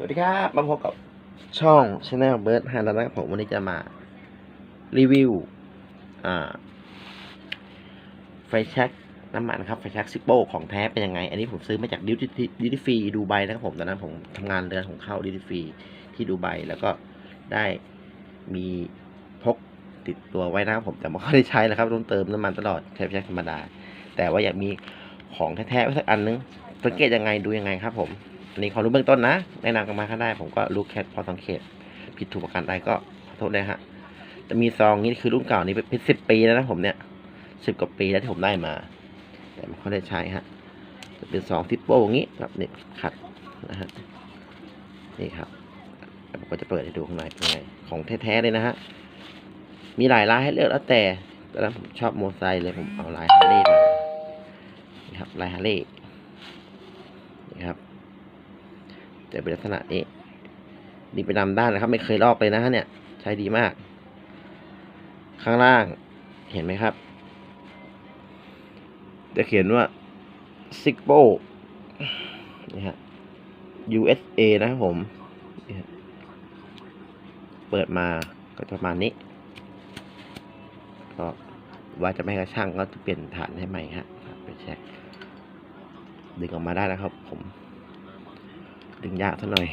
สวัสดีครับ มาพบกับช่องช anel เบิร์ดฮันนะครับผมวันนี้จะมารีวิวไฟแช็กน้ำมันครับ ไฟแช็กซิปโปของแท้เป็นยังไง อันนี้ผมซื้อมาจากดิวตี้ฟรีดูไบนะครับผมตอนนั้นผมทำงานเรือนของเข้าดิวตี้ฟรีที่ดูไบแล้วก็ได้มีพกติดตัวไว้นะครับผมแต่ไม่ค่อยได้ใช้นะครับต้องเติมน้ำมันตลอดใช้ไฟแช็กธรรมดา แต่ว่าอยากมีของแท้ๆไว้สักอันนึงสังเกตยังไงดูยังไงครับผม อันนี้ความรู้เบื้องต้นนะแนะนำกันมาข้าได้ ผมก็รู้แค่พอสังเกตผิดถูกประการใดก็ขอโทษด้วยฮะจะมีซองนี้คือรุ่นเก่านี้เป็นสิบปีแล้วนะผมเนี่ยสิบกว่าปีแล้วที่ผมได้มา แต่ไม่ค่อยได้ใช้ฮะจะเป็นซองทิปโป้อย่างนี้แบบนี้ขัดนะฮะนี่ครับผมก็จะเปิดให้ดูข้างในเป็นไงของแท้ๆเลยนะฮะมีหลายลายให้เลือกแล้วแต่ตอนนั้นผมชอบโมไซค์เลยผมเอาลายฮาร์เลย์มาครับลายฮาร์เลย์นี่ครับ จะเป็นลักษณะนี้นี่เป็นดำด้านนะครับ ไม่เคยลอกเลยนะฮะเนี่ย ใช้ดีมาก ข้างล่างเห็นไหมครับ จะเขียนว่า s i g p o นี่ฮะ USA นะครับผม เปิดมาก็จะประมาณนี้ ก็ว่าจะไม่กระช่างก็จะเปลี่ยนฐานให้ใหม่ฮะไปเช็คดึงออกมาได้นะครับผม ดึงยากซะหน่อย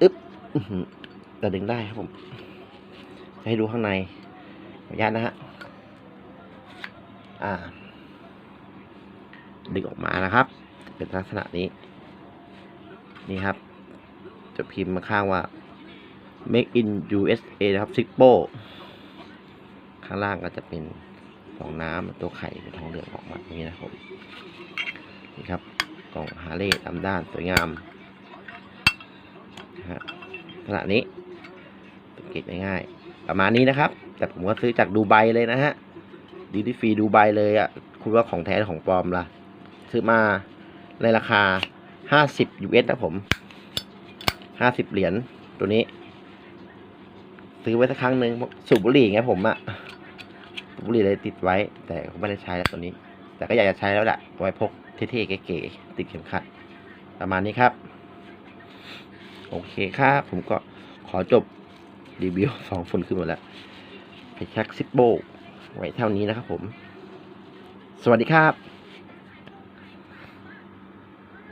อึ๊บแต่ดึงได้ครับผมจะให้ดูข้างในขออนุญาตนะฮะอ่า ดึงออกมานะครับ เป็นลักษณะนี้ นี่ครับ จะพิมพ์มาข้างว่า make in USA นะครับ s i p o ข้างล่างก็จะเป็นฟองน้ำตัวไข่เป็นทองเหลืองออกมาอย่างนี้นะครับนี่ครับ กล่องฮาร์เลย์ตามด้านสวยงามนะฮะขณะนี้สังเกตง่ายๆประมาณนี้นะครับ แต่ผมก็ซื้อจากดูไบเลยนะฮะดีที่ฟรีดูไบเลยอะ่ะคุณว่าของแท้ของปลอมล่ะ ซื้อมาในราคา 50 US นะผม 50 เหรียญตัวนี้ ซื้อไว้สักครั้งหนึ่งสูบบุหรี่ไงผมอะสูบบุหรี่เลยติดไว้ แต่ไม่ได้ใช้แล้วตัวนี้ แต่ก็อยากจะใช้แล้วแหละไว้พกเท่ๆเก๋ๆติดเข็มขัด ประมาณนี้ครับ โอเคครับ ผมก็ขอจบรีวิวสองฝุ่นขึ้นหมดแล้วไปชักซิปโบไว้เท่านี้นะครับผม สวัสดีครับ